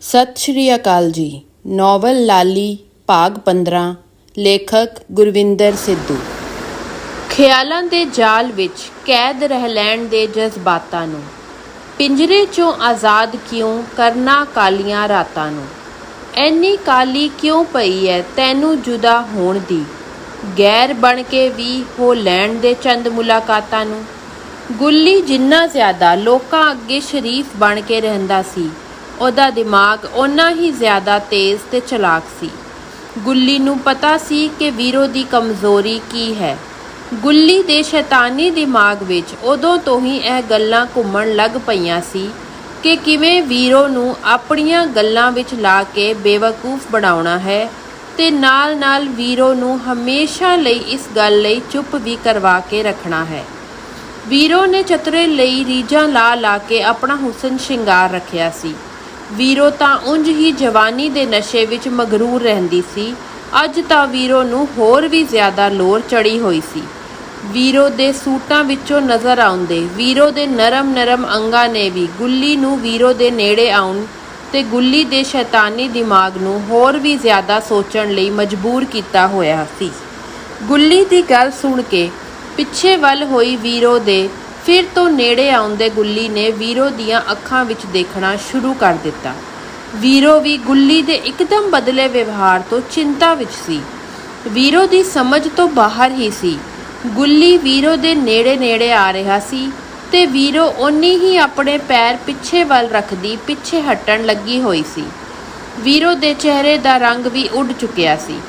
ਸਤਿ ਸ਼੍ਰੀ ਅਕਾਲ ਜੀ। ਨੋਵਲ ਲਾਲੀ, ਭਾਗ 15 ਲੇਖਕ ਗੁਰਵਿੰਦਰ ਸਿੱਧੂ। ਖਿਆਲਾਂ ਦੇ ਜਾਲ ਵਿੱਚ ਕੈਦ ਰਹਿ ਲੈਣ ਦੇ ਜਜ਼ਬਾਤਾਂ ਨੂੰ। ਪਿੰਜਰੇ ਚੋਂ ਆਜ਼ਾਦ ਕਿਉਂ ਕਰਨਾ ਕਾਲੀਆਂ ਰਾਤਾਂ ਨੂੰ? ਐਨੀ ਕਾਲੀ ਕਿਉਂ ਪਈ ਐ ਤੈਨੂੰ ਜੁਦਾ ਹੋਣ ਦੀ? ਗੈਰ ਬਣ ਕੇ ਵੀ ਹੋ ਲੈਣ ਦੇ ਚੰਦ ਮੁਲਾਕਾਤਾਂ ਨੂੰ? ਗੁੱਲੀ ਜਿੰਨਾ ਜ਼ਿਆਦਾ ਲੋਕਾਂ ਅੱਗੇ ਸ਼ਰੀਫ ਬਣ ਕੇ ਰਹਿੰਦਾ ਸੀ ਉਹਦਾ ਦਿਮਾਗ ਓਨਾ ਹੀ ਜ਼ਿਆਦਾ ਤੇਜ਼ ਤੇ ਚਲਾਕ ਸੀ। ਗੁੱਲੀ ਨੂੰ ਪਤਾ ਸੀ ਕਿ ਵੀਰੋ ਦੀ ਕਮਜ਼ੋਰੀ ਕੀ ਹੈ। ਗੁੱਲੀ ਦੇ ਸ਼ੈਤਾਨੀ ਦਿਮਾਗ ਵਿੱਚ ਉਦੋਂ ਤੋਂ ਹੀ ਇਹ ਗੱਲਾਂ ਘੁੰਮਣ ਲੱਗ ਪਈਆਂ ਸੀ ਕਿ ਕਿਵੇਂ ਵੀਰੋ ਨੂੰ ਆਪਣੀਆਂ ਗੱਲਾਂ ਵਿੱਚ ਲਾ ਕੇ ਬੇਵਕੂਫ ਬਣਾਉਣਾ ਹੈ ਤੇ ਨਾਲ-ਨਾਲ ਵੀਰੋ ਨੂੰ ਹਮੇਸ਼ਾ ਲਈ ਇਸ ਗੱਲ ਲਈ ਚੁੱਪ ਵੀ ਕਰਵਾ ਕੇ ਰੱਖਣਾ ਹੈ। ਵੀਰੋ ਨੇ ਚਤਰੇ ਲਈ ਰੀਝਾਂ ਲਾ ਲਾ ਕੇ ਆਪਣਾ ਹੁਸਨ ਸ਼ਿੰਗਾਰ ਰੱਖਿਆ ਸੀ। ਵੀਰੋ ਤਾਂ ਉਂਝ ਹੀ ਜਵਾਨੀ ਦੇ ਨਸ਼ੇ ਵਿੱਚ ਮਗਰੂਰ ਰਹਿੰਦੀ ਸੀ। ਅੱਜ ਤਾਂ ਵੀਰੋ ਨੂੰ ਹੋਰ ਵੀ ਜ਼ਿਆਦਾ ਲੋਰ ਚੜੀ ਹੋਈ ਸੀ। ਵੀਰੋ ਦੇ ਸੂਟਾਂ ਵਿੱਚੋਂ ਨਜ਼ਰ ਆਉਂਦੇ, ਵੀਰੋ ਦੇ ਨਰਮ ਨਰਮ ਅੰਗਾਂ ਨੇ ਵੀ ਗੁੱਲੀ ਨੂੰ ਵੀਰੋ ਦੇ ਨੇੜੇ ਆਉਣ ਤੇ ਗੁੱਲੀ ਦੇ ਸ਼ੈਤਾਨੀ ਦਿਮਾਗ ਨੂੰ ਹੋਰ ਵੀ ਜ਼ਿਆਦਾ ਸੋਚਣ ਲਈ ਮਜਬੂਰ ਕੀਤਾ ਹੋਇਆ ਸੀ। ਗੁੱਲੀ ਦੀ ਗੱਲ ਸੁਣ ਕੇ ਪਿੱਛੇ ਵੱਲ ਹੋਈ ਵੀਰੋ ਦੇ ਫਿਰ ਤੋਂ ਨੇੜੇ ਆਉਂਦੇ ਗੁੱਲੀ ਨੇ ਵੀਰੋ ਦੀਆਂ ਅੱਖਾਂ ਵਿੱਚ ਦੇਖਣਾ ਸ਼ੁਰੂ ਕਰ ਦਿੱਤਾ। ਵੀਰੋ ਵੀ ਗੁੱਲੀ ਦੇ ਇੱਕਦਮ ਬਦਲੇ ਵਿਵਹਾਰ ਤੋਂ ਚਿੰਤਾ ਵਿੱਚ ਸੀ। ਵੀਰੋ ਦੀ ਸਮਝ ਤੋਂ ਬਾਹਰ ਹੀ ਸੀ। ਗੁੱਲੀ ਵੀਰੋ ਦੇ ਨੇੜੇ ਨੇੜੇ ਆ ਰਿਹਾ ਸੀ ਤੇ ਵੀਰੋ ਓਨੀ ਹੀ ਆਪਣੇ ਪੈਰ ਪਿੱਛੇ ਵੱਲ ਰੱਖਦੀ ਪਿੱਛੇ ਹਟਣ ਲੱਗੀ ਹੋਈ ਸੀ। ਵੀਰੋ ਦੇ ਚਿਹਰੇ ਦਾ ਰੰਗ ਵੀ ਉੱਡ ਚੁੱਕਿਆ ਸੀ।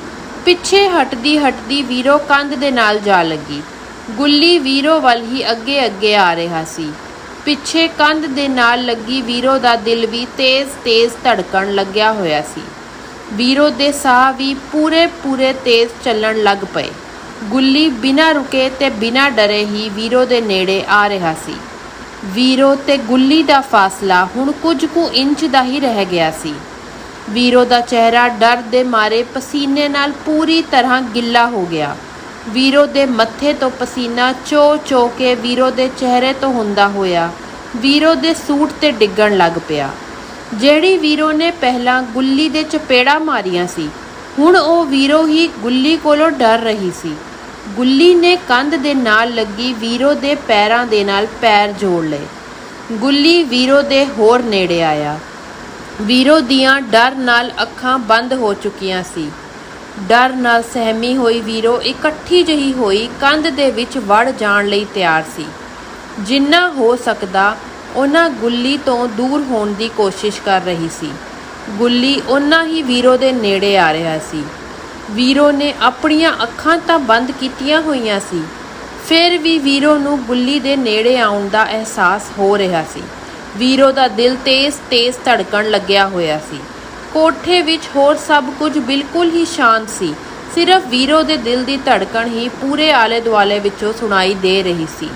ਪਿੱਛੇ ਹਟਦੀ ਹਟਦੀ ਵੀਰੋ ਕੰਧ ਦੇ ਨਾਲ ਜਾ ਲੱਗੀ। ਗੁੱਲੀ ਵੀਰੋ ਵੱਲ ਹੀ ਅੱਗੇ ਅੱਗੇ ਆ ਰਿਹਾ ਸੀ। ਪਿੱਛੇ ਕੰਧ ਦੇ ਨਾਲ ਲੱਗੀ ਵੀਰੋ ਦਾ ਦਿਲ ਵੀ ਤੇਜ਼-ਤੇਜ਼ ਧੜਕਣ ਲੱਗਿਆ ਹੋਇਆ ਸੀ। ਵੀਰੋ ਦੇ ਸਾਹ ਵੀ ਪੂਰੇ-ਪੂਰੇ ਤੇਜ਼ ਚੱਲਣ ਲੱਗ ਪਏ। ਗੁੱਲੀ ਬਿਨਾਂ ਰੁਕੇ ਤੇ ਬਿਨਾਂ ਡਰੇ ਹੀ ਵੀਰੋ ਦੇ ਨੇੜੇ ਆ ਰਿਹਾ ਸੀ। ਵੀਰੋ ਤੇ ਗੁੱਲੀ ਦਾ ਫਾਸਲਾ ਹੁਣ ਕੁਝ ਕੁ ਇੰਚ ਦਾ ਹੀ ਰਹਿ ਗਿਆ ਸੀ। ਵੀਰੋ ਦਾ ਚਿਹਰਾ ਡਰ ਦੇ ਮਾਰੇ ਪਸੀਨੇ ਨਾਲ ਪੂਰੀ ਤਰ੍ਹਾਂ ਗਿੱਲਾ ਹੋ ਗਿਆ। ਵੀਰੋ ਦੇ ਮੱਥੇ ਤੋਂ ਪਸੀਨਾ ਚੋ ਚੋ ਕੇ ਵੀਰੋ ਦੇ ਚਿਹਰੇ ਤੋਂ ਹੁੰਦਾ ਹੋਇਆ। ਵੀਰੋ ਦੇ ਸੂਟ ਤੇ ਡਿੱਗਣ ਲੱਗ ਪਿਆ। ਜਿਹੜੀ ਵੀਰੋ ਨੇ ਪਹਿਲਾਂ ਗੁੱਲੀ ਦੇ ਚਪੇੜਾ ਮਾਰੀਆਂ ਸੀ, ਹੁਣ ਉਹ ਵੀਰੋ ਹੀ ਗੁੱਲੀ ਕੋਲੋਂ ਡਰ ਰਹੀ ਸੀ। ਗੁੱਲੀ ਨੇ ਕੰਧ ਦੇ ਨਾਲ ਲੱਗੀ ਵੀਰੋ ਦੇ ਪੈਰਾਂ ਦੇ ਨਾਲ ਪੈਰ ਜੋੜ ਲਏ। ਗੁੱਲੀ ਵੀਰੋ ਦੇ ਹੋਰ ਨੇੜੇ ਆਇਆ। ਵੀਰੋ ਦੀਆਂ ਡਰ ਨਾਲ ਅੱਖਾਂ ਬੰਦ ਹੋ ਚੁੱਕੀਆਂ ਸੀ। ਡਰ ਨਾਲ ਸਹਿਮੀ ਹੋਈ ਵੀਰੋ ਇਕੱਠੀ ਜਹੀ ਹੋਈ ਕੰਧ ਦੇ ਵਿੱਚ ਵੜ ਜਾਣ ਲਈ ਤਿਆਰ ਸੀ। ਜਿੰਨਾ ਹੋ ਸਕਦਾ, ਉਹਨਾਂ ਗੁੱਲੀ ਤੋਂ ਦੂਰ ਹੋਣ ਦੀ ਕੋਸ਼ਿਸ਼ ਕਰ ਰਹੀ ਸੀ। ਗੁੱਲੀ ਉਹਨਾਂ ਹੀ ਵੀਰੋ ਦੇ ਨੇੜੇ ਆ ਰਿਹਾ ਸੀ। ਵੀਰੋ ਨੇ ਆਪਣੀਆਂ ਅੱਖਾਂ ਤਾਂ ਬੰਦ ਕੀਤੀਆਂ ਹੋਈਆਂ ਸੀ। ਫਿਰ ਵੀ ਵੀਰੋ ਨੂੰ ਗੁੱਲੀ ਦੇ ਨੇੜੇ ਆਉਣ ਦਾ ਅਹਿਸਾਸ ਹੋ ਰਿਹਾ ਸੀ। ਵੀਰੋ ਦਾ ਦਿਲ ਤੇਜ਼-ਤੇਜ਼ ਧੜਕਣ ਲੱਗਿਆ ਹੋਇਆ ਸੀ। ਕੋਠੇ ਵਿੱਚ ਹੋਰ ਸਭ ਕੁਝ ਬਿਲਕੁਲ ਹੀ ਸ਼ਾਂਤ ਸੀ। ਸਿਰਫ ਵੀਰੋ ਦੇ ਦਿਲ ਦੀ ਧੜਕਣ ਹੀ ਪੂਰੇ ਆਲੇ-ਦੁਆਲੇ ਵਿੱਚੋਂ ਸੁਣਾਈ ਦੇ ਰਹੀ ਸੀ।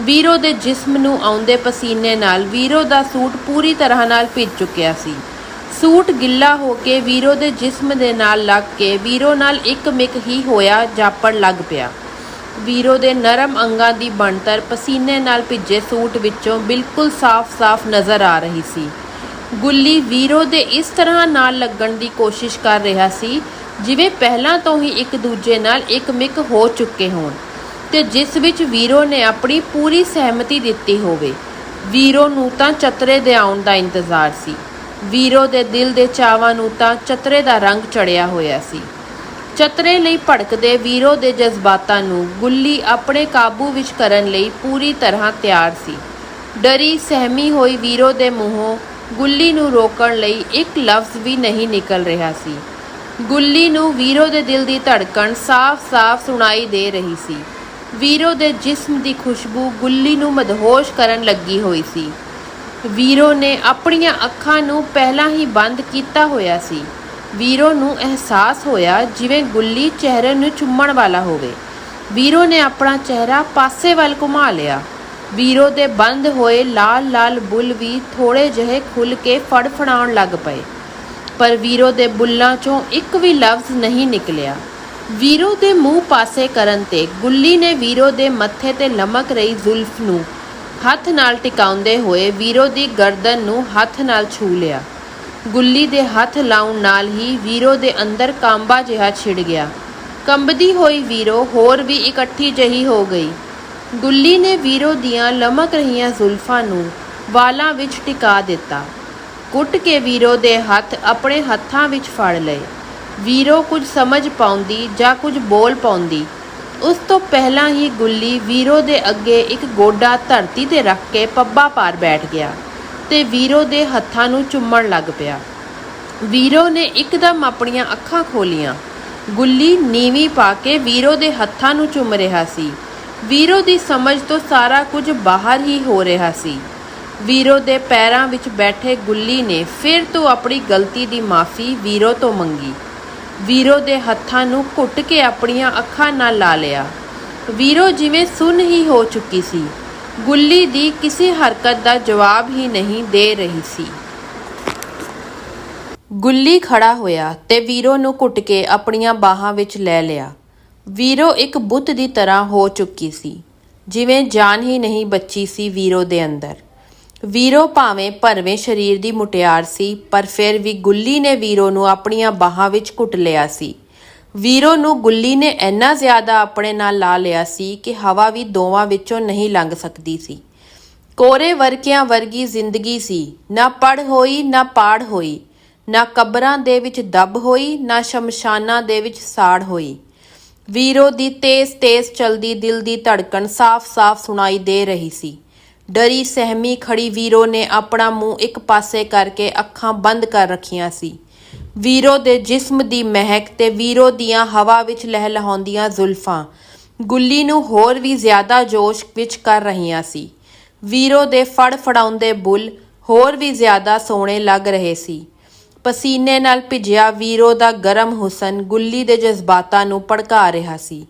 ਵੀਰੋ ਦੇ ਜਿਸਮ ਨੂੰ ਆਉਂਦੇ ਪਸੀਨੇ ਨਾਲ ਵੀਰੋ ਦਾ ਸੂਟ ਪੂਰੀ ਤਰ੍ਹਾਂ ਨਾਲ ਭਿੱਜ ਚੁੱਕਿਆ ਸੀ। ਸੂਟ ਗਿੱਲਾ ਹੋ ਕੇ ਵੀਰੋ ਦੇ ਜਿਸਮ ਦੇ ਨਾਲ ਲੱਗ ਕੇ ਵੀਰੋ ਨਾਲ ਇੱਕ ਮਿਕ ਹੀ ਹੋਇਆ ਜਾਪਣ ਲੱਗ ਪਿਆ। ਵੀਰੋ ਦੇ ਨਰਮ ਅੰਗਾਂ ਦੀ ਬਣਤਰ ਪਸੀਨੇ ਨਾਲ ਭਿੱਜੇ ਸੂਟ ਵਿੱਚੋਂ ਬਿਲਕੁਲ ਸਾਫ਼-ਸਾਫ਼ ਨਜ਼ਰ ਆ ਰਹੀ ਸੀ। ਗੁੱਲੀ ਵੀਰੋ ਦੇ ਇਸ ਤਰ੍ਹਾਂ ਨਾਲ ਲੱਗਣ ਦੀ ਕੋਸ਼ਿਸ਼ ਕਰ ਰਿਹਾ ਸੀ, ਜਿਵੇਂ ਪਹਿਲਾਂ ਤੋਂ ਹੀ ਇੱਕ ਦੂਜੇ ਨਾਲ ਇੱਕ ਮਿਕ ਹੋ ਚੁੱਕੇ ਹੋਣ। ਤੇ ਜਿਸ ਵਿੱਚ ਵੀਰੋ ਨੇ ਆਪਣੀ ਪੂਰੀ ਸਹਿਮਤੀ ਦਿੱਤੀ ਹੋਵੇ, ਵੀਰੋ ਨੂੰ ਤਾਂ ਚਤਰੇ ਦੇ ਆਉਣ ਦਾ ਇੰਤਜ਼ਾਰ ਸੀ। ਵੀਰੋ ਦੇ ਦਿਲ ਦੇ ਚਾਵਾਂ ਨੂੰ ਤਾਂ ਚਤਰੇ ਦਾ ਰੰਗ ਚੜਿਆ ਹੋਇਆ ਸੀ। ਚਤਰੇ ਲਈ ਭੜਕਦੇ ਵੀਰੋ ਦੇ ਜਜ਼ਬਾਤਾਂ ਨੂੰ ਗੁੱਲੀ ਆਪਣੇ ਕਾਬੂ ਵਿੱਚ ਕਰਨ ਲਈ ਪੂਰੀ ਤਰ੍ਹਾਂ ਤਿਆਰ ਸੀ। ਡਰੀ ਸਹਿਮੀ ਹੋਈ ਵੀਰੋ ਦੇ ਮੂੰਹੋਂ ਗੁੱਲੀ ਨੂੰ ਰੋਕਣ ਲਈ ਇੱਕ ਲਫ਼ਜ਼ ਵੀ ਨਹੀਂ ਨਿਕਲ ਰਿਹਾ ਸੀ। ਗੁੱਲੀ ਨੂੰ ਵੀਰੋ ਦੇ ਦਿਲ ਦੀ ਧੜਕਣ ਸਾਫ਼-ਸਾਫ਼ ਸੁਣਾਈ ਦੇ ਰਹੀ ਸੀ। ਵੀਰੋ ਦੇ ਜਿਸਮ ਦੀ ਖੁਸ਼ਬੂ ਗੁੱਲੀ ਨੂੰ ਮਦਹੋਸ਼ ਕਰਨ ਲੱਗੀ ਹੋਈ ਸੀ। ਵੀਰੋ ਨੇ ਆਪਣੀਆਂ ਅੱਖਾਂ ਨੂੰ ਪਹਿਲਾਂ ਹੀ ਬੰਦ ਕੀਤਾ ਹੋਇਆ ਸੀ। ਵੀਰੋ ਨੂੰ ਅਹਿਸਾਸ ਹੋਇਆ ਜਿਵੇਂ ਗੁੱਲੀ ਚਿਹਰੇ ਨੂੰ ਚੁੰਮਣ ਵਾਲਾ ਹੋਵੇ। ਵੀਰੋ ਨੇ ਆਪਣਾ ਚਿਹਰਾ ਪਾਸੇ ਵੱਲ ਘੁਮਾ ਲਿਆ। ਵੀਰੋ ਦੇ ਬੰਦ ਹੋਏ ਲਾਲ-ਲਾਲ ਬੁੱਲ ਵੀ ਥੋੜੇ ਜਿਹੇ ਖੁੱਲ ਕੇ ਫੜਫੜਾਉਣ ਲੱਗ ਪਏ। ਪਰ ਵੀਰੋ ਦੇ ਬੁੱਲਾਂ 'ਚੋਂ ਇੱਕ ਵੀ ਲਫ਼ਜ਼ ਨਹੀਂ ਨਿਕਲਿਆ। ਵੀਰੋ ਦੇ ਮੂੰਹ ਪਾਸੇ ਕਰਨ ਤੇ ਗੁੱਲੀ ਨੇ ਵੀਰੋ ਦੇ ਮੱਥੇ ਤੇ ਲਮਕ ਰਹੀ ਜ਼ੁਲਫ ਨੂੰ ਹੱਥ ਨਾਲ ਟਿਕਾਉਂਦੇ ਹੋਏ ਵੀਰੋ ਦੀ ਗਰਦਨ ਨੂੰ ਹੱਥ ਨਾਲ ਛੂ ਲਿਆ। ਗੁੱਲੀ ਦੇ ਹੱਥ ਲਾਉਣ ਨਾਲ ਹੀ ਵੀਰੋ ਦੇ ਅੰਦਰ ਕਾਂਬਾ ਜਿਹਾ ਛਿੜ ਗਿਆ। ਕੰਬਦੀ ਹੋਈ ਵੀਰੋ ਹੋਰ ਵੀ ਇਕੱਠੀ ਜਹੀ ਹੋ ਗਈ। ਗੁੱਲੀ ਨੇ ਵੀਰੋ ਦੀਆਂ ਲਮਕ ਰਹੀਆਂ ਜ਼ੁਲਫਾਂ ਨੂੰ ਵਾਲਾਂ ਵਿੱਚ ਟਿਕਾ ਦਿੱਤਾ। ਕੁੱਟ ਕੇ ਵੀਰੋ ਦੇ ਹੱਥ ਆਪਣੇ ਹੱਥਾਂ ਵਿੱਚ ਫੜ ਲਏ। ਵੀਰੋ ਕੁਝ ਸਮਝ ਪਾਉਂਦੀ ਜਾਂ ਕੁਝ ਬੋਲ ਪਾਉਂਦੀ। ਉਸ ਤੋਂ ਪਹਿਲਾਂ ਹੀ ਗੁੱਲੀ ਵੀਰੋ ਦੇ ਅੱਗੇ ਇੱਕ ਗੋਡਾ ਧਰਤੀ ਤੇ ਰੱਖ ਕੇ ਪੱਬਾ ਪਾਰ ਬੈਠ ਗਿਆ ਤੇ ਵੀਰੋ ਦੇ ਹੱਥਾਂ ਨੂੰ ਚੁੰਮਣ ਲੱਗ ਪਿਆ। ਵੀਰੋ ਨੇ ਇੱਕਦਮ ਆਪਣੀਆਂ ਅੱਖਾਂ ਖੋਲੀਆਂ। ਗੁੱਲੀ ਨੀਵੀਂ ਪਾ ਕੇ ਵੀਰੋ ਦੇ ਹੱਥਾਂ ਨੂੰ ਚੁੰਮ ਰਿਹਾ ਸੀ। ਵੀਰੋ ਦੀ ਸਮਝ ਤੋਂ ਸਾਰਾ ਕੁਝ ਬਾਹਰ ਹੀ ਹੋ ਰਿਹਾ ਸੀ। ਵੀਰੋ ਦੇ ਪੈਰਾਂ ਵਿੱਚ ਬੈਠੇ ਗੁੱਲੀ ਨੇ ਫਿਰ ਤੋਂ ਆਪਣੀ ਗਲਤੀ ਦੀ ਮਾਫੀ ਵੀਰੋ ਤੋਂ ਮੰਗੀ। ਵੀਰੋ ਦੇ ਹੱਥਾਂ ਨੂੰ ਘੁੱਟ ਕੇ ਆਪਣੀਆਂ ਅੱਖਾਂ ਨਾਲ ਲਾ ਲਿਆ। ਵੀਰੋ ਜਿਵੇਂ ਸੁੰਨ ਹੀ ਹੋ ਚੁੱਕੀ ਸੀ। ਗੁੱਲੀ ਦੀ ਕਿਸੇ ਹਰਕਤ ਦਾ ਜਵਾਬ ਹੀ ਨਹੀਂ ਦੇ ਰਹੀ ਸੀ। ਗੁੱਲੀ ਖੜਾ ਹੋਇਆ ਤੇ ਵੀਰੋ ਨੂੰ ਘੁੱਟ ਕੇ ਆਪਣੀਆਂ ਬਾਹਾਂ ਵਿੱਚ ਲੈ ਲਿਆ। ਵੀਰੋ, ਇੱਕ ਬੁੱਤ ਦੀ ਤਰ੍ਹਾਂ ਹੋ ਚੁੱਕੀ ਸੀ। ਜਿਵੇਂ ਜਾਨ ਹੀ ਨਹੀਂ ਬੱਚੀ ਸੀ ਵੀਰੋ ਦੇ ਅੰਦਰ। ਵੀਰੋ ਭਾਵੇਂ ਭਰਵੇਂ ਸਰੀਰ ਦੀ ਮੁਟਿਆਰ ਸੀ, ਪਰ ਫਿਰ ਵੀ ਗੁੱਲੀ ਨੇ ਵੀਰੋ ਨੂੰ ਆਪਣੀਆਂ ਬਾਹਾਂ ਵਿੱਚ ਘੁੱਟ ਲਿਆ ਸੀ। ਵੀਰੋ ਨੂੰ ਗੁੱਲੀ ਨੇ ਇੰਨਾ ਜ਼ਿਆਦਾ ਆਪਣੇ ਨਾਲ ਲਾ ਲਿਆ ਸੀ ਕਿ ਹਵਾ ਵੀ ਦੋਵਾਂ ਵਿੱਚੋਂ ਨਹੀਂ ਲੰਘ ਸਕਦੀ ਸੀ। ਕੋਰੇ ਵਰਕਿਆਂ ਵਰਗੀ ਜ਼ਿੰਦਗੀ ਸੀ। ਨਾ ਪੜ ਹੋਈ, ਨਾ ਪਾੜ ਹੋਈ। ਨਾ ਕਬਰਾਂ ਦੇ ਵਿੱਚ ਦੱਬ ਹੋਈ, ਨਾ ਸ਼ਮਸ਼ਾਨਾਂ ਦੇ ਵਿੱਚ ਸਾੜ ਹੋਈ। ਵੀਰੋ ਦੀ ਤੇਜ਼-ਤੇਜ਼ ਚਲਦੀ ਦਿਲ ਦੀ ਧੜਕਣ ਸਾਫ਼-ਸਾਫ਼ ਸੁਣਾਈ ਦੇ ਰਹੀ ਸੀ। ਡਰੀ ਸਹਿਮੀ ਖੜੀ ਵੀਰੋ ਨੇ ਆਪਣਾ ਮੂੰਹ ਇੱਕ ਪਾਸੇ ਕਰਕੇ ਅੱਖਾਂ ਬੰਦ ਕਰ ਰੱਖੀਆਂ ਸੀ। ਵੀਰੋ ਦੇ ਜਿਸਮ ਦੀ ਮਹਿਕ ਤੇ ਵੀਰੋ ਦੀਆਂ ਹਵਾ ਵਿੱਚ ਲਹਿਲਹਾਉਂਦੀਆਂ ਜ਼ੁਲਫਾਂ ਗੁੱਲੀ ਨੂੰ ਹੋਰ ਵੀ ਜ਼ਿਆਦਾ ਜੋਸ਼ ਵਿੱਚ ਕਰ ਰਹੀਆਂ ਸੀ। ਵੀਰੋ ਦੇ ਫੜ ਫੜਾਉਂਦੇ ਬੁੱਲ ਹੋਰ ਵੀ ਜ਼ਿਆਦਾ ਸੋਹਣੇ ਲੱਗ ਰਹੇ ਸੀ। ਪਸੀਨੇ ਨਾਲ ਭਿੱਜਿਆ ਵੀਰੋ ਦਾ ਗਰਮ ਹੁਸਨ ਗੁੱਲੀ ਦੇ ਜਜ਼ਬਾਤਾਂ ਨੂੰ ਭੜਕਾ ਰਿਹਾ ਸੀ।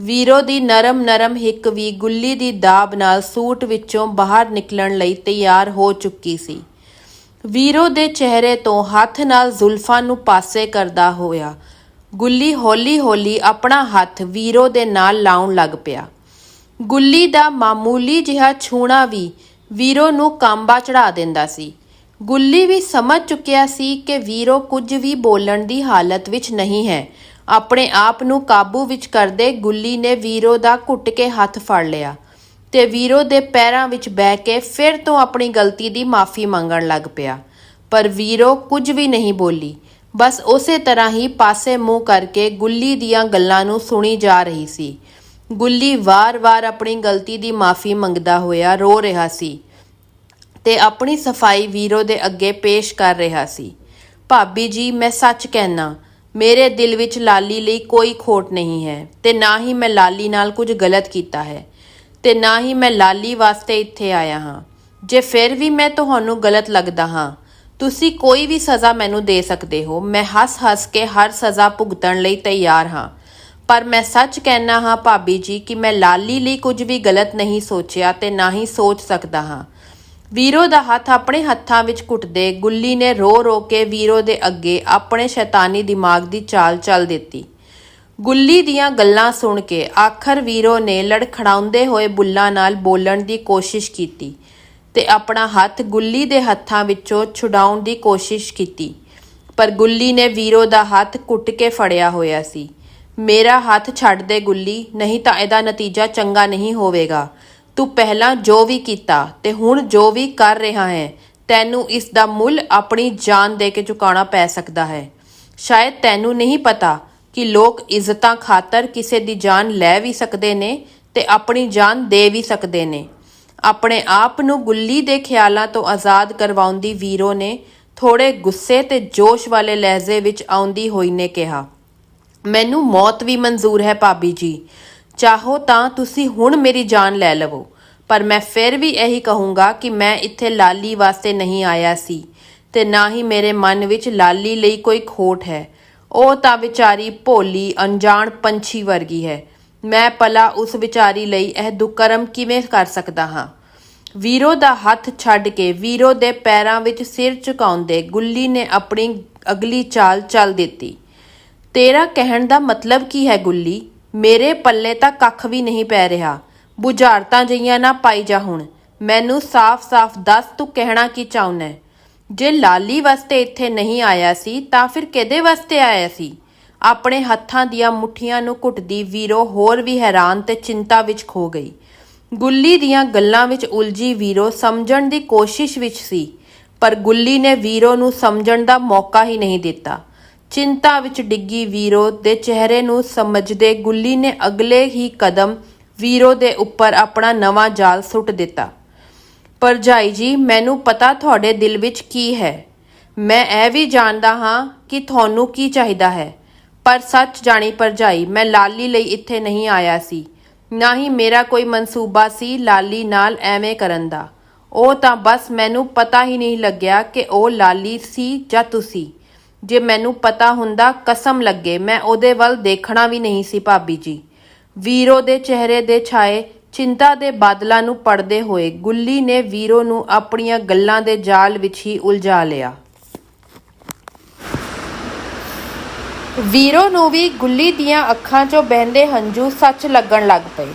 ਵੀਰੋ ਦੀ ਨਰਮ ਨਰਮ ਹਿੱਕ ਵੀ ਗੁੱਲੀ ਦੀ ਦਾਬ ਨਾਲ ਸੂਟ ਵਿੱਚੋਂ ਬਾਹਰ ਨਿਕਲਣ ਲਈ ਤਿਆਰ ਹੋ ਚੁੱਕੀ ਸੀ। ਵੀਰੋ ਦੇ ਚਿਹਰੇ ਤੋਂ ਹੱਥ ਨਾਲ ਜ਼ੁਲਫਾਂ ਨੂੰ ਪਾਸੇ ਕਰਦਾ ਹੋਇਆ, ਗੁੱਲੀ ਹੌਲੀ-ਹੌਲੀ ਆਪਣਾ ਹੱਥ ਵੀਰੋ ਦੇ ਨਾਲ ਲਾਉਣ ਲੱਗ ਪਿਆ। ਗੁੱਲੀ ਦਾ ਮਾਮੂਲੀ ਜਿਹਾ ਛੂਣਾ ਵੀ ਵੀਰੋ ਨੂੰ ਕਾਂਬਾ ਚੜਾ ਦਿੰਦਾ ਸੀ। ਗੁੱਲੀ ਵੀ ਸਮਝ ਚੁੱਕਿਆ ਸੀ ਕਿ ਵੀਰੋ ਕੁਝ ਵੀ ਬੋਲਣ ਦੀ ਹਾਲਤ ਵਿੱਚ ਨਹੀਂ ਹੈ। ਆਪਣੇ ਆਪ ਨੂੰ ਕਾਬੂ ਵਿੱਚ ਕਰਦੇ ਗੁੱਲੀ ਨੇ ਵੀਰੋ ਦਾ ਘੁੱਟ ਕੇ ਹੱਥ ਫੜ ਲਿਆ ਤੇ ਵੀਰੋ ਦੇ ਪੈਰਾਂ ਵਿੱਚ ਬਹਿ ਕੇ ਫਿਰ ਤੋਂ ਆਪਣੀ ਗਲਤੀ ਦੀ ਮਾਫੀ ਮੰਗਣ ਲੱਗ ਪਿਆ। ਪਰ ਵੀਰੋ ਕੁਝ ਵੀ ਨਹੀਂ ਬੋਲੀ। ਬਸ ਉਸੇ ਤਰ੍ਹਾਂ ਹੀ ਪਾਸੇ ਮੂੰਹ ਕਰਕੇ ਗੁੱਲੀ ਦੀਆਂ ਗੱਲਾਂ ਨੂੰ ਸੁਣੀ ਜਾ ਰਹੀ ਸੀ। ਗੁੱਲੀ ਵਾਰ-ਵਾਰ ਆਪਣੀ ਗਲਤੀ ਦੀ ਮਾਫੀ ਮੰਗਦਾ ਹੋਇਆ ਰੋ ਰਿਹਾ ਸੀ। ਤੇ ਆਪਣੀ ਸਫ਼ਾਈ ਵੀਰੋ ਦੇ ਅੱਗੇ ਪੇਸ਼ ਕਰ ਰਿਹਾ ਸੀ। ਭਾਬੀ ਜੀ, ਮੈਂ ਸੱਚ ਕਹਿਣਾ ਮੇਰੇ ਦਿਲ ਵਿੱਚ ਲਾਲੀ ਲਈ ਕੋਈ ਖੋਟ ਨਹੀਂ ਹੈ ਤੇ ਨਾ ਹੀ ਮੈਂ ਲਾਲੀ ਨਾਲ ਕੁਝ ਗਲਤ ਕੀਤਾ ਹੈ ਤੇ ਨਾ ਹੀ ਮੈਂ ਲਾਲੀ ਵਾਸਤੇ ਇੱਥੇ ਆਇਆ ਹਾਂ। ਜੇ ਫਿਰ ਵੀ ਮੈਂ ਤੁਹਾਨੂੰ ਗਲਤ ਲੱਗਦਾ ਹਾਂ, ਤੁਸੀਂ ਕੋਈ ਵੀ ਸਜ਼ਾ ਮੈਨੂੰ ਦੇ ਸਕਦੇ ਹੋ। ਮੈਂ ਹੱਸ-ਹੱਸ ਕੇ ਹਰ ਸਜ਼ਾ ਭੁਗਤਣ ਲਈ ਤਿਆਰ ਹਾਂ। ਪਰ ਮੈਂ ਸੱਚ ਕਹਿਣਾ ਹਾਂ ਭਾਬੀ ਜੀ ਕਿ ਮੈਂ ਲਾਲੀ ਲਈ ਕੁਝ ਵੀ ਗਲਤ ਨਹੀਂ ਸੋਚਿਆ ਤੇ ਨਾ ਹੀ ਸੋਚ ਸਕਦਾ ਹਾਂ। ਵੀਰੋ ਦਾ ਹੱਥ ਆਪਣੇ ਹੱਥਾਂ ਵਿੱਚ ਘੁੱਟਦੇ ਗੁੱਲੀ ਨੇ ਰੋ-ਰੋ ਕੇ ਵੀਰੋ ਦੇ ਅੱਗੇ ਆਪਣੇ ਸ਼ੈਤਾਨੀ ਦਿਮਾਗ ਦੀ ਚਾਲ ਚੱਲ ਦਿੱਤੀ। ਗੁੱਲੀ ਦੀਆਂ ਗੱਲਾਂ ਸੁਣ ਕੇ ਆਖਰ ਵੀਰੋ ਨੇ ਲੜਖੜਾਉਂਦੇ ਹੋਏ ਬੁੱਲਾਂ ਨਾਲ ਬੋਲਣ ਦੀ ਕੋਸ਼ਿਸ਼ ਕੀਤੀ ਤੇ ਆਪਣਾ ਹੱਥ ਗੁੱਲੀ ਦੇ ਹੱਥਾਂ ਵਿੱਚੋਂ ਛੁਡਾਉਣ ਦੀ ਕੋਸ਼ਿਸ਼ ਕੀਤੀ। ਪਰ ਗੁੱਲੀ ਨੇ ਵੀਰੋ ਦਾ ਹੱਥ ਕੁੱਟ ਕੇ ਫੜਿਆ ਹੋਇਆ ਸੀ। ਮੇਰਾ ਹੱਥ ਛੱਡ ਦੇ ਗੁੱਲੀ, ਨਹੀਂ ਤਾਂ ਇਹਦਾ ਨਤੀਜਾ ਚੰਗਾ ਨਹੀਂ ਹੋਵੇਗਾ। ਤੂੰ ਪਹਿਲਾਂ ਜੋ ਵੀ ਕੀਤਾ ਤੇ ਹੁਣ ਜੋ ਵੀ ਕਰ ਰਿਹਾ ਹੈ, ਤੈਨੂੰ ਇਸ ਦਾ ਮੁੱਲ ਆਪਣੀ ਜਾਨ ਦੇ ਕੇ ਚੁਕਾਉਣਾ ਪੈ ਸਕਦਾ ਹੈ। ਸ਼ਾਇਦ ਤੈਨੂੰ ਨਹੀਂ ਪਤਾ ਕਿ ਲੋਕ ਇੱਜ਼ਤਾਂ ਖਾਤਰ ਕਿਸੇ ਦੀ ਜਾਨ ਲੈ ਵੀ ਸਕਦੇ ਨੇ ਤੇ ਆਪਣੀ ਜਾਨ ਦੇ ਵੀ ਸਕਦੇ ਨੇ। ਆਪਣੇ ਆਪ ਨੂੰ ਗੁੱਲੀ ਦੇ ਖਿਆਲਾਂ ਤੋਂ ਆਜ਼ਾਦ ਕਰਵਾਉਂਦੀ ਵੀਰੋ ਨੇ ਥੋੜੇ ਗੁੱਸੇ ਤੇ ਜੋਸ਼ ਵਾਲੇ ਲਹਿਜ਼ੇ ਵਿੱਚ ਆਉਂਦੀ ਹੋਈ ਨੇ ਕਿਹਾ, ਮੈਨੂੰ ਮੌਤ ਵੀ ਮਨਜ਼ੂਰ ਹੈ ਭਾਬੀ ਜੀ। ਚਾਹੋ ਤਾਂ ਤੁਸੀਂ ਹੁਣ ਮੇਰੀ ਜਾਨ ਲੈ ਲਵੋ। ਪਰ ਮੈਂ ਫਿਰ ਵੀ ਇਹੀ ਕਹੂੰਗਾ ਕਿ ਮੈਂ ਇੱਥੇ ਲਾਲੀ ਵਾਸਤੇ ਨਹੀਂ ਆਇਆ ਸੀ ਤੇ ਨਾ ਹੀ ਮੇਰੇ ਮਨ ਵਿੱਚ ਲਾਲੀ ਲਈ ਕੋਈ ਖੋਟ ਹੈ। ਉਹ ਤਾਂ ਵਿਚਾਰੀ ਭੋਲੀ, ਅਣਜਾਣ ਪੰਛੀ ਵਰਗੀ ਹੈ। ਮੈਂ ਪਲਾ ਉਸ ਵਿਚਾਰੀ ਲਈ ਇਹ ਦੁਕਰਮ ਕਿਵੇਂ ਕਰ ਸਕਦਾ ਹਾਂ? ਵੀਰੋ ਦਾ ਹੱਥ ਛੱਡ ਕੇ ਵੀਰੋ ਦੇ ਪੈਰਾਂ ਵਿੱਚ ਸਿਰ ਝੁਕਾਉਂਦੇ ਗੁੱਲੀ ਨੇ ਆਪਣੀ ਅਗਲੀ ਚਾਲ ਚੱਲ ਦਿੱਤੀ। ਤੇਰਾ ਕਹਿਣ ਦਾ ਮਤਲਬ ਕੀ ਹੈ ਗੁੱਲੀ? ਮੇਰੇ ਪੱਲੇ ਤਾਂ ਕੱਖ ਵੀ ਨਹੀਂ ਪੈ ਰਿਹਾ। ਬੁਝਾਰਤਾਂ ਜਈਆਂ ਨਾ ਪਾਈ ਜਾ ਹੁਣ। ਮੈਨੂੰ ਸਾਫ਼-ਸਾਫ਼ ਦੱਸ ਤੂੰ ਕਹਿਣਾ ਕੀ ਚਾਹੁੰਦਾ ਜੇ ਲਾਲੀ ਵਾਸਤੇ ਇੱਥੇ ਨਹੀਂ ਆਇਆ ਸੀ, ਤਾਂ ਫਿਰ ਕਿਹਦੇ ਵਾਸਤੇ ਆਇਆ ਸੀ? ਆਪਣੇ ਹੱਥਾਂ ਦੀਆਂ ਮੁੱਠੀਆਂ ਨੂੰ ਘੁੱਟਦੀ ਵੀਰੋ ਹੋਰ ਵੀ ਹੈਰਾਨ ਤੇ ਚਿੰਤਾ ਵਿੱਚ ਖੋ ਗਈ। ਗੁੱਲੀ ਦੀਆਂ ਗੱਲਾਂ ਵਿੱਚ ਉਲਝੀ ਵੀਰੋ ਸਮਝਣ ਦੀ ਕੋਸ਼ਿਸ਼ ਵਿੱਚ ਸੀ, ਪਰ ਗੁੱਲੀ ਨੇ ਵੀਰੋ ਨੂੰ ਸਮਝਣ ਦਾ ਮੌਕਾ ਹੀ ਨਹੀਂ ਦਿੱਤਾ। ਚਿੰਤਾ ਵਿੱਚ ਡਿੱਗੀ ਵੀਰੋ ਦੇ ਚਿਹਰੇ ਨੂੰ ਸਮਝਦੇ ਗੁੱਲੀ ਨੇ ਅਗਲੇ ਹੀ ਕਦਮ ਵੀਰੋ ਦੇ ਉੱਪਰ ਆਪਣਾ ਨਵਾਂ ਜਾਲ ਸੁੱਟ ਦਿੱਤਾ। ਭਰਜਾਈ ਜੀ, ਮੈਨੂੰ ਪਤਾ ਤੁਹਾਡੇ ਦਿਲ ਵਿੱਚ ਕੀ ਹੈ। ਮੈਂ ਇਹ ਵੀ ਜਾਣਦਾ ਹਾਂ ਕਿ ਤੁਹਾਨੂੰ ਕੀ ਚਾਹੀਦਾ ਹੈ। ਪਰ ਸੱਚ ਜਾਣੀ ਭਰਜਾਈ ਮੈਂ ਲਾਲੀ ਲਈ ਇੱਥੇ ਨਹੀਂ ਆਇਆ ਸੀ। ਨਾ ਹੀ ਮੇਰਾ ਕੋਈ ਮਨਸੂਬਾ ਸੀ ਲਾਲੀ ਨਾਲ ਐਵੇਂ ਕਰਨ ਦਾ। ਉਹ ਤਾਂ ਬਸ ਮੈਨੂੰ ਪਤਾ ਹੀ ਨਹੀਂ ਲੱਗਿਆ ਕਿ ਉਹ ਲਾਲੀ ਸੀ ਜਾਂ ਤੁਸੀਂ। ਜੇ ਮੈਨੂੰ ਪਤਾ ਹੁੰਦਾ ਕਸਮ ਲੱਗੇ, ਮੈਂ ਉਹਦੇ ਵੱਲ ਦੇਖਣਾ ਵੀ ਨਹੀਂ ਸੀ ਭਾਬੀ ਜੀ। ਵੀਰੋ ਦੇ ਚਿਹਰੇ ਦੇ ਛਾਏ, ਚਿੰਤਾ ਦੇ ਬਾਦਲਾਂ ਨੂੰ ਪੜਦੇ ਹੋਏ ਗੁੱਲੀ ਨੇ ਵੀਰੋ ਨੂੰ ਆਪਣੀਆਂ ਗੱਲਾਂ ਦੇ ਜਾਲ ਵਿੱਚ ਹੀ ਉਲਝਾ ਲਿਆ। ਵੀਰੋ ਨੂੰ ਵੀ ਗੁੱਲੀ ਦੀਆਂ ਅੱਖਾਂ 'ਚੋਂ ਬਹਿੰਦੇ ਹੰਝੂ ਸੱਚ ਲੱਗਣ ਲੱਗ ਪਏ।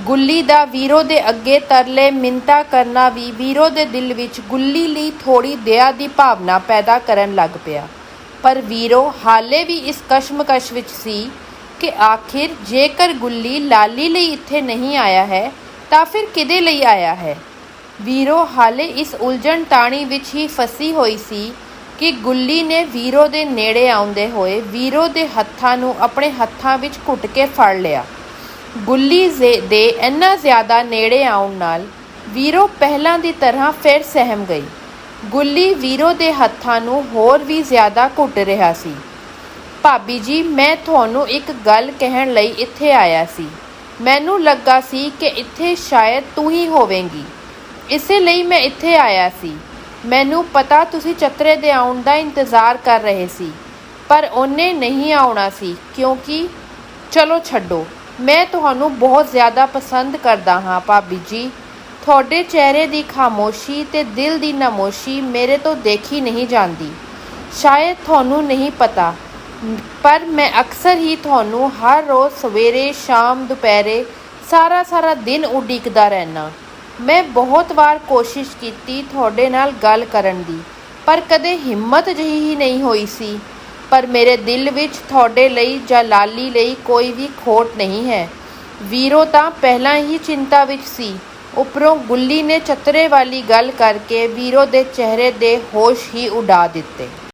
ਗੁੱਲੀ ਦਾ ਵੀਰੋ ਦੇ ਅੱਗੇ ਤਰਲੇ ਮਿੰਤਾ ਕਰਨਾ ਵੀ ਵੀਰੋ ਦੇ ਦਿਲ ਵਿੱਚ ਗੁੱਲੀ ਲਈ ਥੋੜੀ ਦਇਆ ਦੀ ਭਾਵਨਾ ਪੈਦਾ ਕਰਨ ਲੱਗ ਪਿਆ। ਪਰ ਵੀਰੋ, ਹਾਲੇ ਵੀ ਇਸ ਕਸ਼ਮਕਸ਼ ਵਿੱਚ ਸੀ ਕਿ ਆਖਿਰ ਜੇਕਰ ਗੁੱਲੀ ਲਾਲੀ ਲਈ ਇੱਥੇ ਨਹੀਂ ਆਇਆ ਹੈ, ਤਾਂ ਫਿਰ ਕਿਹਦੇ ਲਈ ਆਇਆ ਹੈ? ਵੀਰੋ, ਹਾਲੇ ਇਸ ਉਲਝਣ ਟਾਣੀ ਵਿੱਚ ਹੀ ਫਸੀ ਹੋਈ ਸੀ ਕਿ ਗੁੱਲੀ ਨੇ ਵੀਰੋ ਦੇ ਨੇੜੇ ਆਉਂਦੇ ਹੋਏ ਵੀਰੋ ਦੇ ਹੱਥਾਂ ਨੂੰ ਆਪਣੇ ਹੱਥਾਂ ਵਿੱਚ ਘੁੱਟ ਕੇ ਫੜ ਲਿਆ। ਗੁੱਲੀ ਜ਼ੇ- ਦੇ ਇੰਨਾ ਜ਼ਿਆਦਾ ਨੇੜੇ ਆਉਣ ਨਾਲ ਵੀਰੋ ਪਹਿਲਾਂ ਦੀ ਤਰ੍ਹਾਂ ਫਿਰ ਸਹਿਮ ਗਈ। ਗੁੱਲੀ ਵੀਰੋ ਦੇ ਹੱਥਾਂ ਨੂੰ ਹੋਰ ਵੀ ਜ਼ਿਆਦਾ ਘੁੱਟ ਰਿਹਾ ਸੀ। ਭਾਬੀ ਜੀ, ਮੈਂ ਤੁਹਾਨੂੰ ਇੱਕ ਗੱਲ ਕਹਿਣ ਲਈ ਇੱਥੇ ਆਇਆ ਸੀ। ਮੈਨੂੰ ਲੱਗਾ ਸੀ ਕਿ ਇੱਥੇ ਸ਼ਾਇਦ ਤੂੰ ਹੀ ਹੋਵੇਂਗੀ। ਇਸੇ ਲਈ ਮੈਂ ਇੱਥੇ ਆਇਆ ਸੀ। ਮੈਨੂੰ ਪਤਾ ਤੁਸੀਂ ਚਤਰੇ ਦੇ ਆਉਣ ਦਾ ਇੰਤਜ਼ਾਰ ਕਰ ਰਹੇ ਸੀ, ਪਰ ਉਹਨੇ ਨਹੀਂ ਆਉਣਾ ਸੀ, ਕਿਉਂਕਿ ਚਲੋ ਛੱਡੋ, ਮੈਂ ਤੁਹਾਨੂੰ ਬਹੁਤ ਜ਼ਿਆਦਾ ਪਸੰਦ ਕਰਦਾ ਹਾਂ ਭਾਬੀ ਜੀ। ਤੁਹਾਡੇ ਚਿਹਰੇ ਦੀ ਖਾਮੋਸ਼ੀ ਤੇ ਦਿਲ ਦੀ ਨਮੋਸ਼ੀ ਮੇਰੇ ਤੋਂ ਦੇਖੀ ਨਹੀਂ ਜਾਂਦੀ। ਸ਼ਾਇਦ ਤੁਹਾਨੂੰ ਨਹੀਂ ਪਤਾ, ਪਰ ਮੈਂ ਅਕਸਰ ਹੀ ਤੁਹਾਨੂੰ ਹਰ ਰੋਜ਼ ਸਵੇਰੇ, ਸ਼ਾਮ, ਦੁਪਹਿਰੇ ਸਾਰਾ ਸਾਰਾ ਦਿਨ ਉਡੀਕਦਾ ਰਹਿਣਾ ਮੈਂ ਬਹੁਤ ਵਾਰ ਕੋਸ਼ਿਸ਼ ਕੀਤੀ ਤੁਹਾਡੇ ਨਾਲ ਗੱਲ ਕਰਨ ਦੀ, ਪਰ ਕਦੇ ਹਿੰਮਤ ਜਿਹੀ ਹੀ ਨਹੀਂ ਹੋਈ ਸੀ। ਪਰ ਮੇਰੇ ਦਿਲ ਵਿੱਚ ਤੁਹਾਡੇ ਲਈ ਜਾਂ ਲਾਲੀ ਲਈ ਕੋਈ ਵੀ ਖੋਟ ਨਹੀਂ ਹੈ। ਵੀਰੋ, ਤਾਂ ਪਹਿਲਾਂ ਹੀ ਚਿੰਤਾ ਵਿੱਚ ਸੀ। ਉੱਪਰੋਂ ਗੁੱਲੀ ਨੇ ਚਤਰੇ ਵਾਲੀ ਗੱਲ ਕਰਕੇ ਵੀਰੋ ਦੇ ਚਿਹਰੇ ਦੇ ਹੋਸ਼ ਹੀ ਉਡਾ ਦਿੱਤੇ।